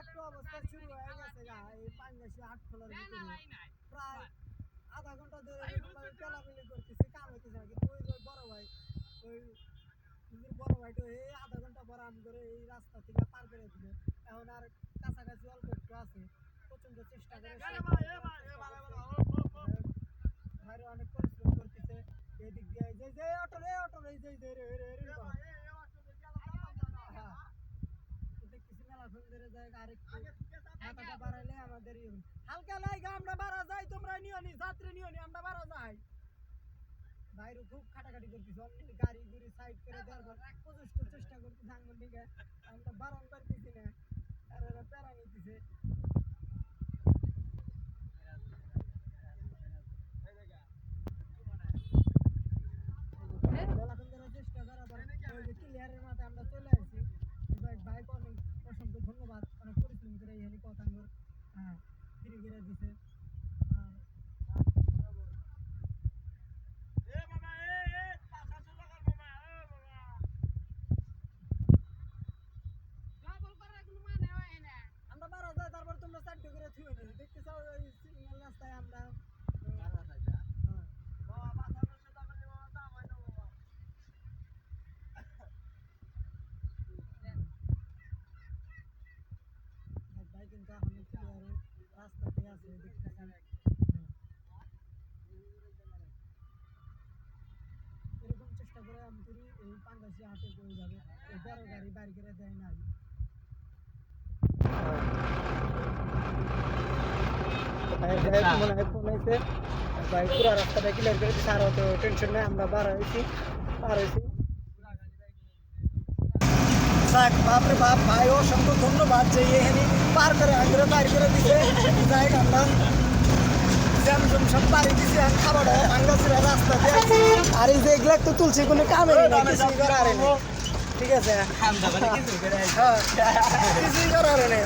একটা অবস্থা শুরু হয়ে গেছে গা এই পাঙ্গাসি আট খোলার ভিতরে। প্রায় আধা ঘণ্টা ধরে পেলামেলি করতেছি কাম হইতেছে না। কিন্তু ওই বড় ভাই ওই বড় ভাইটা এই আধা ঘণ্টা পর আম করে এই রাস্তা থেকে পার করে দিল। এখন আর কাছাকাছি অল্প একটু আছে। প্রচণ্ড চেষ্টা করে ভাইরে অনেক পরিশ্রম করতেছে। এদিক দিয়ে যে যে অটো রে অটো রে যে যে রে রে রে হ্যাঁ দেখতেছি মেলাক্ষণ ধরে যায় আর মাথাটা বাড়াইলে আমাদের হালকা লাইগা, আমরা বাড়া যাই তোমরা নিও নি, যাত্রী নিও নি, আমরা বাড়া যাই। বাইরে খুব খাটাখাটি করতেছি অনেক গাড়ি গুড়ি সাইড করে দেওয়ার চেষ্টা করতেছি আঙ্গুল দিকে আমরা বারণ করতেছি না, আর প্যারা নিতেছে মেলাক্ষণ ধরে চেষ্টা করার পর ওই যে ক্লিয়ারের মাথায় আমরা চলে আসি ভাই ভাইকে অনেক অসংখ্য ধন্যবাদ অনেক পরিশ্রম করে এই হেলিকপ্টার হ্যাঁ দিছে আর আমরা বারো যাই তারপর তোমরা চারটে করে থুয়ে নিই দেখতে চাও ওই সিগন্যাল রাস্তায় আমরা হ্যাঁ। আর ভাই কিন্তু এখন ক্লিয়ার রাস্তাতে আছে দেখতেছেন এরকম চেষ্টা করে আমি করি এই পাঙ্গাসি হাটে করে যাবে এই বড় গাড়ি বাড়ি করে দেয় না মনে হয় ফোন হয়েছে ভাই পুরো রাস্তাটা ক্লিয়ার করে দিচ্ছে আর অত টেনশন নেই আমরা বার হয়েছি পার হয়েছি যাক বাপরে বাপ ভাই অসংখ্য ধন্যবাদ যে এখানে পার করে আগ্রহ পার করে দিছে। যাই জ্যামজম সব পাড়ি দিছে আর রাস্তা দিয়ে। আর এই যে এগুলো তো তুলছি কোনো কামে না কিছুই করার নেই। ঠিক আছে? হ্যাঁ কিছুই করার নেই।